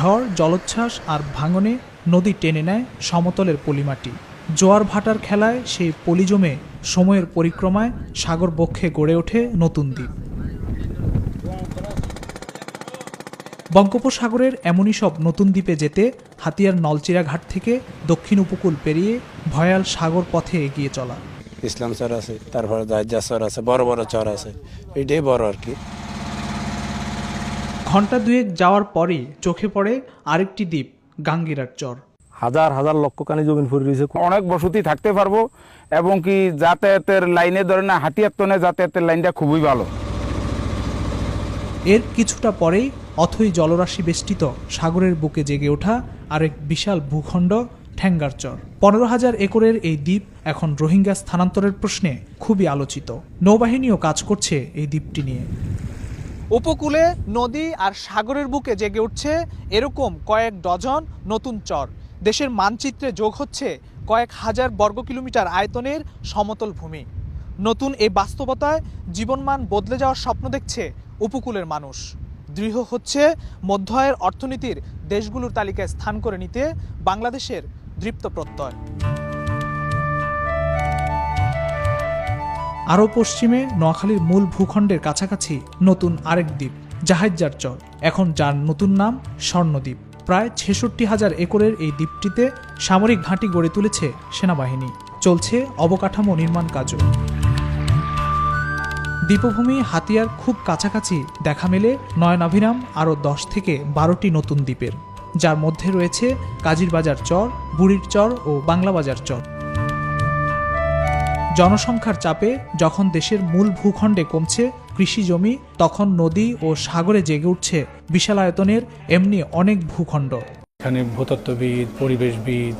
ঝড়, জলোচ্ছ্বাস আর ভাঙনে নদী টেনে নেয় সমতলের পলিমাটি। জোয়ার ভাটার খেলায় সেই পলি জমে সময়ের পরিক্রমায় সাগর বক্ষে গড়ে ওঠে নতুন দ্বীপ। বঙ্গোপসাগরের এমনই সব নতুন দ্বীপে যেতে হাতিয়ার নলচিরা ঘাট থেকে দক্ষিণ উপকূল পেরিয়ে ভয়াল সাগর পথে এগিয়ে চলা। ইসলাম চর আছে, তারপরে চর আছে, বড় বড় চর আছে। এটাই বড় আর কি। ঘণ্টা দুয়েক যাওয়ার পরই চোখে পড়ে আরেকটি দ্বীপ গাঙ্গিরার চর। হাজার হাজার লক্ষ কানি জমিন পড়ে রয়েছে। অনেক বসতি থাকতে পারব এবং কি যাতায়াতের লাইনে ধরে না হাতিয়ার তনে যাতায়াতের লাইনটা খুবই ভালো। এর কিছুটা পরেই অথই জলরাশি বেষ্টিত সাগরের বুকে জেগে ওঠা আরেক বিশাল ভূখণ্ড ঠ্যাঙ্গার চর। পনেরো হাজার একরের এই দ্বীপ এখন রোহিঙ্গা স্থানান্তরের প্রশ্নে খুবই আলোচিত। নৌবাহিনীও কাজ করছে এই দ্বীপটি নিয়ে। উপকূলে, নদী আর সাগরের বুকে জেগে উঠছে এরকম কয়েক ডজন নতুন চর। দেশের মানচিত্রে যোগ হচ্ছে কয়েক হাজার বর্গ কিলোমিটার আয়তনের সমতল ভূমি। নতুন এই বাস্তবতায় জীবনমান বদলে যাওয়ার স্বপ্ন দেখছে উপকূলের মানুষ। দৃঢ় হচ্ছে মধ্য আয়ের অর্থনীতির দেশগুলোর তালিকায় স্থান করে নিতে বাংলাদেশের দৃপ্ত প্রত্যয়। আরও পশ্চিমে নোয়াখালীর মূল ভূখণ্ডের কাছাকাছি নতুন আরেক দ্বীপ জাহাজ্জার চর। এখন যার নতুন নাম স্বর্ণদ্বীপ। প্রায় ছেষট্টি হাজার একরের এই দ্বীপটিতে সামরিক ঘাঁটি গড়ে তুলেছে সেনাবাহিনী। চলছে অবকাঠামো নির্মাণ কাজও। দ্বীপভূমি হাতিয়ার খুব কাছাকাছি দেখা মেলে নয়নাভিরাম আরও দশ থেকে বারোটি নতুন দ্বীপের, যার মধ্যে রয়েছে কাজিরবাজার চর, বুড়ির চর ও বাংলাবাজার চর। জনসংখ্যার চাপে যখন দেশের মূল ভূখণ্ডে কমছে কৃষি জমি তখন নদী ও সাগরে জেগে উঠছে বিশাল আয়তনের এমনি অনেক ভূখণ্ড। এখানে ভূতত্ত্ববিদ পরিবেশবিদ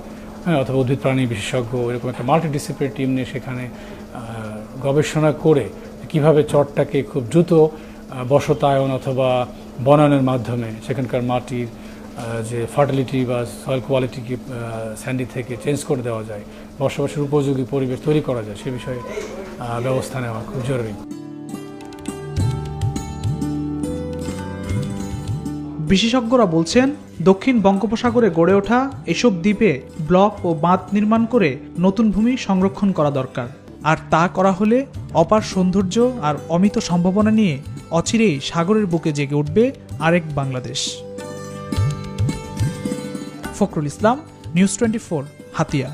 হ্যাঁ, অথবা উদ্ভিদ প্রাণী বিশেষজ্ঞ এরকম একটা মাল্টিডিসিপ্লিনারি টিম নিয়ে সেখানে গবেষণা করে কীভাবে চরটাকে খুব দ্রুত বসতায়ন অথবা বনায়নের মাধ্যমে সেখানকার মাটির যে ফার্টিলিটি বা সয়েল কোয়ালিটিকে স্যান্ডি থেকে চেঞ্জ করে দেওয়া যায়, বসবাসের উপযোগী পরিবেশ তৈরি করা যায়, সে বিষয়ে ব্যবস্থা নেওয়া খুব জরুরি। বিশেষজ্ঞরা বলছেন, দক্ষিণ বঙ্গোপসাগরে গড়ে ওঠা এসব দ্বীপে ব্লক ও বাঁধ নির্মাণ করে নতুন ভূমি সংরক্ষণ করা দরকার। আর তা করা হলে অপার সৌন্দর্য আর অমিত সম্ভাবনা নিয়ে অচিরেই সাগরের বুকে জেগে উঠবে আরেক Bangladesh. Fakhrul Islam news twenty Hatiya.